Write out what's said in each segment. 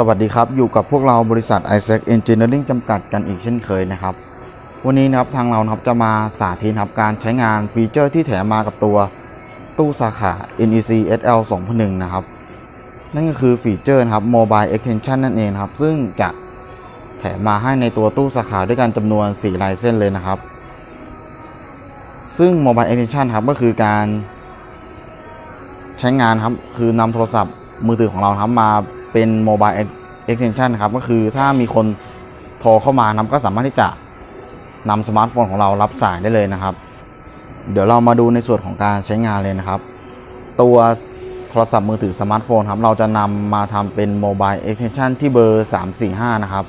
สวัสดีครับ อยู่กับพวกเราบริษัท Isaac Engineering จำกัดกันอีกเช่นเคยนะครับ วันนี้นะครับทางเรานะครับจะมาสาธิตครับการใช้งานฟีเจอร์ที่แถมมากับตัวตู้สาขา NEC SL 2001 นะครับ นั่นก็คือฟีเจอร์นะครับ Mobile Extension นั่นเองครับ ซึ่งจะแถมมาให้ในตัวตู้สาขาด้วยกันจำนวน 4 ลายเส้นเลยนะครับ ซึ่ง Mobile Extension ครับก็คือการใช้งานครับคือนำโทรศัพท์มือถือของเราครับมา เป็น Mobile Extension นะครับก็คือถ้ามีคนโทรเข้ามานะครับก็สามารถที่จะนำสมาร์ทโฟนของเรารับสายได้เลยนะครับ เดี๋ยวเรามาดูในส่วนของการใช้งานเลยนะครับ ตัวโทรศัพท์มือถือสมาร์ทโฟนครับเราจะนำมาทำเป็น Mobile Extension ที่เบอร์ 345 นะครับ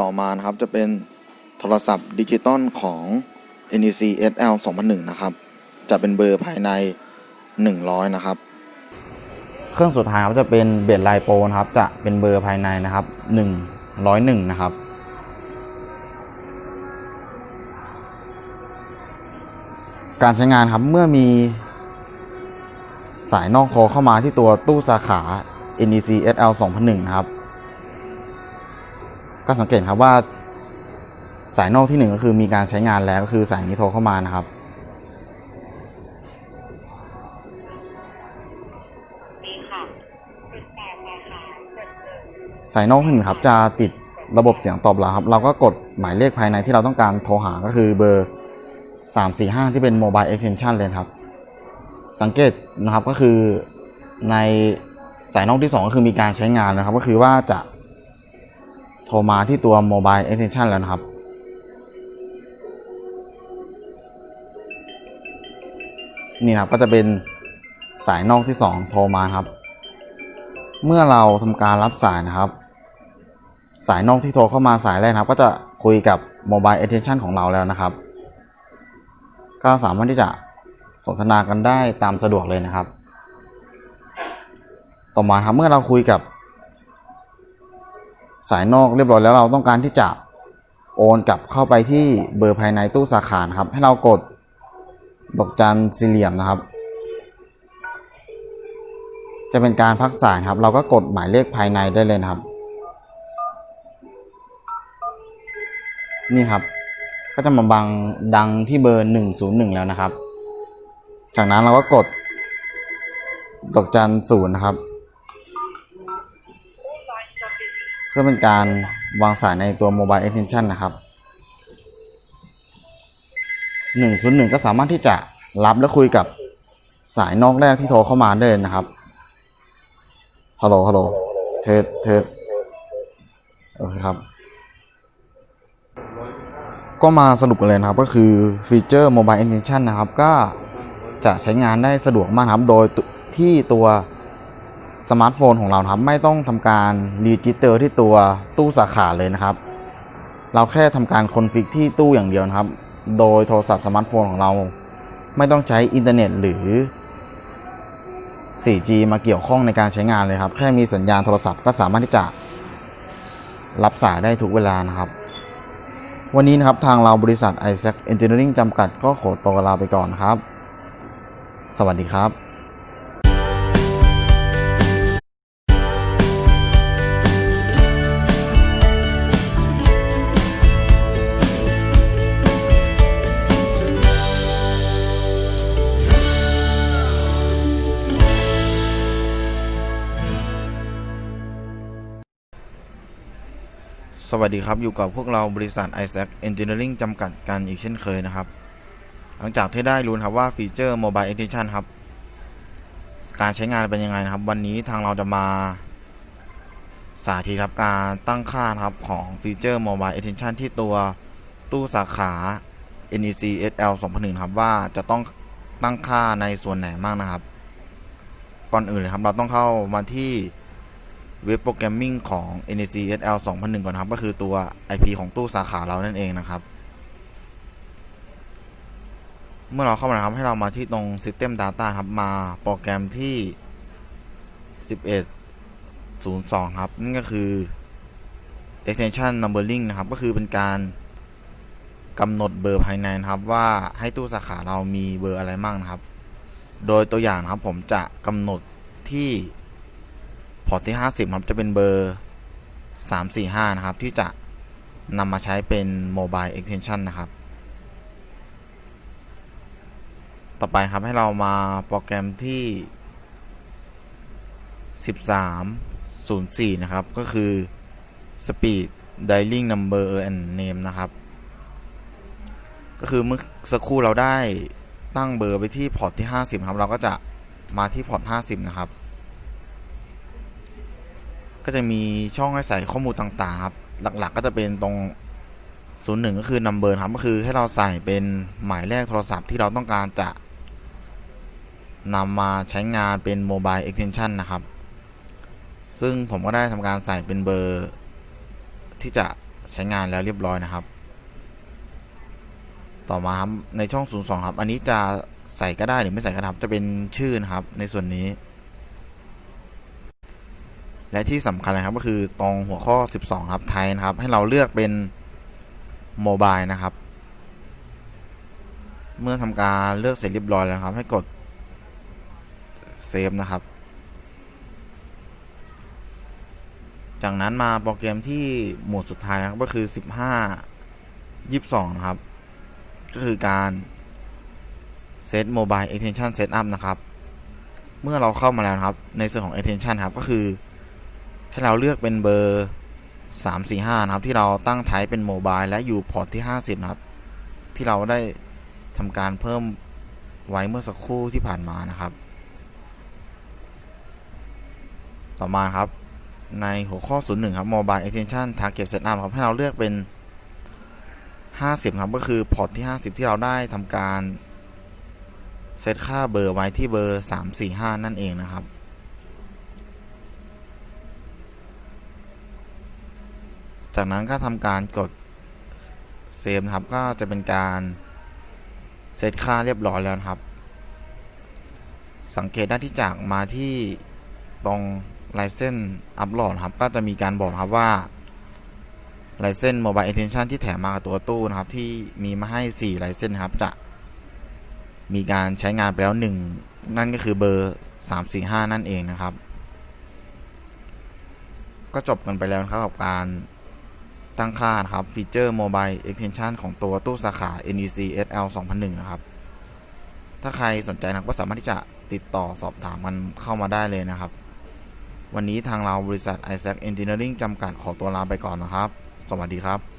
ต่อมานะครับจะเป็นโทรศัพท์ดิจิตอลของ NEC SL 2001 นะครับ จะเป็นเบอร์ภายใน 100 นะครับ เครื่องสุดท้ายครับจะเป็นเบดไลโปนะครับ จะเป็นเบอร์ภายในนะครับ101นะครับการใช้งานครับเมื่อมีสายนอกโทรเข้ามาที่ตัวตู้สาขา NEC SL 2001นะครับ ก็สังเกตครับว่าสายนอกที่หนึ่งก็คือมีการใช้งานแล้วก็คือสายนี้โทรเข้ามานะครับ สายนอกที่หนึ่งครับจะติดระบบเสียงตอบรับครับ เราก็กดหมายเลขภายในที่เราต้องการโทรหาก็คือเบอร์ 345 ที่เป็น Mobile Extension เลยครับ สังเกตนะครับก็คือในสายนอกที่ 2 ก็คือมีการใช้งานนะครับ ก็คือว่าจะโทรมาที่ตัว Mobile Extension แล้วนะครับนี่นะครับก็จะเป็นสายนอกที่ 2 โทรมาครับ เมื่อเราทำการรับสายนะครับ สายนอกที่โทรเข้ามาสายแรกนะครับ ก็จะคุยกับ Mobile Extension ของเราแล้วนะครับ ก็สามารถที่จะสนทนากันได้ตามสะดวกเลยนะครับ ต่อมาครับเมื่อเราคุยกับ สายนอกเรียบร้อยแล้วเราต้องการที่จะโอนกลับเข้าไปที่เบอร์ภายในตู้สาขาครับ ให้เรากดดอกจันสี่เหลี่ยมนะครับ จะเป็นการพักสายครับ เราก็กดหมายเลขภายในได้เลยครับ นี่ครับ ก็จะมาบังดังที่เบอร์หนึ่งศูนย์หนึ่งแล้วนะครับ จากนั้นเราก็กดดอกจันศูนย์นะครับ เพื่อเป็นการวางสายในตัว Mobile Extension นะครับ 101 ก็สามารถที่จะรับและคุยกับสายนอกแรกที่โทรเข้ามาได้นะครับ ฮัลโหล ฮัลโหล เทสเทสโอเคครับ ก็มาสรุปกันเลยนะครับ ก็คือฟีเจอร์ Mobile Extension นะครับ ก็จะใช้งานได้สะดวกมากครับ โดยที่ตัวสมาร์ทโฟนของเราครับ ไม่ต้องทำการรีจิสเตอร์ที่ตัวตู้สาขาเลยนะครับ เราแค่ทำการคอนฟิกที่ตู้อย่างเดียวนะครับ โดยโทรศัพท์สมาร์ทโฟนของเรา ไม่ต้องใช้อินเทอร์เน็ตหรือ 4G มาเกี่ยวข้องในการใช้งานเลยครับ แค่มีสัญญาณโทรศัพท์ก็สามารถที่จะรับสายได้ทุกเวลานะครับ วันนี้นะครับทางเราบริษัท Isaac Engineering จำกัดก็ขอตัวลาไปก่อนครับ สวัสดีครับ สวัสดีครับ อยู่กับพวกเราบริษัท Isaac Engineering จำกัดกันอีกเช่นเคยนะครับ หลังจากที่ได้รู้ครับว่าฟีเจอร์ Mobile Extension ครับ การใช้งานเป็นยังไงนะครับ วันนี้ทางเราจะมา สาธิตครับการตั้งค่าครับของฟีเจอร์ Mobile Extension ที่ตัวตู้สาขา NEC SL 2001ครับ ว่าจะต้องตั้งค่าในส่วนไหนบ้างนะครับ ก่อนอื่นเลยครับ เราต้องเข้ามาที่ เว็บโปรแกรมมิ่งของ NEC SL 2001 ก่อนครับ ก็คือตัว IP ของตู้สาขาเรานั่นเองนะครับ เมื่อเราเข้ามานะครับ ให้เรามาที่ตรง System Data ครับ มาโปรแกรมที่ 1102 ครับ นั่นก็คือ extension numbering นะครับ ก็คือเป็นการกำหนดเบอร์ภายในนะครับ ว่าให้ตู้สาขาเรามีเบอร์อะไรมั่งนะครับ โดยตัวอย่างนะครับผมจะกำหนดที่ พอร์ตที่ 50 ครับจะเป็นเบอร์ 345 นะครับ ที่จะนำมาใช้เป็น Mobile Extension นะครับ ต่อไปครับให้เรามาโปรแกรมที่ 1304 นะครับ ก็คือ Speed Dialing Number and Name นะครับ ก็คือเมื่อสักครู่เราได้ตั้งเบอร์ไปที่พอร์ตที่ 50 ครับ เราก็จะมาที่พอร์ต 50 นะครับ ก็จะมีช่องให้ใส่ข้อมูลต่างๆครับหลักๆก็จะเป็นตรง 01 ก็คือ number ครับก็คือให้เราใส่เป็นหมายเลขโทรศัพท์ที่เราต้องการจะนำมาใช้งานเป็น mobile extension นะครับ ซึ่งผมก็ได้ทำการใส่เป็นเบอร์ ที่จะใช้งานแล้วเรียบร้อยนะครับ ต่อมาครับในช่อง 02 ครับ อันนี้จะใส่ก็ได้หรือไม่ใส่ก็ได้ครับจะเป็นชื่อนะครับในส่วนนี้ และที่สำคัญเลยครับก็คือตรงหัวข้อ 12 ครับไทยนะครับ ให้เราเลือกเป็นโมบายนะครับ เมื่อทำการเลือกเสร็จเรียบร้อยแล้วครับ ให้กดเซฟนะครับ จากนั้นมาโปรแกรมที่หมวดสุดท้ายนะครับก็คือ 15 22 ครับ ก็คือการเซต Mobile Extension Setup นะครับ เมื่อเราเข้ามาแล้วนะครับ ในส่วนของ Extension ครับ ก็คือ ให้เราเลือกเป็นเบอร์ 345 นะครับ ที่เราตั้งไทป์เป็นโมบายและอยู่พอร์ตที่ 50 นะครับ ที่เราได้ทำการเพิ่มไว้เมื่อสักครู่ที่ผ่านมานะครับ ต่อมาครับในหัวข้อ 01 ครับ Mobile Extension Target Setup ครับ ให้เราเลือกเป็น 50 ครับ ก็คือพอร์ตที่ 50 ที่เราได้ทำการ เซตค่าเบอร์ไว้ที่เบอร์ 345 นั่นเองนะครับ จากนั้นก็ทำการกดเซฟนะครับก็จะเป็นการเซตค่าเรียบร้อยแล้วครับ สังเกตได้ที่จากมาที่ตรงลายเส้นอัพโหลดครับ ก็จะมีการบอกครับว่าลายเส้น Mobile Extension ที่แถมมากับตัวตู้นะครับ ที่มีมาให้4ลายเส้นครับ จะมีการใช้งานไปแล้ว 1 นั่นก็คือเบอร์ 345 นั่นเองนะครับ ก็จบกันไปแล้วครับกับการ ตั้งค่านะครับฟีเจอร์ Mobile Extension ของตัวตู้สาขา NEC SL 2001 นะครับ ถ้าใครสนใจนะก็สามารถที่จะติดต่อสอบถามมันเข้ามาได้เลยนะครับ วันนี้ทางเราบริษัท Isaac Engineering จำกัดขอตัวลาไปก่อนนะครับ สวัสดีครับ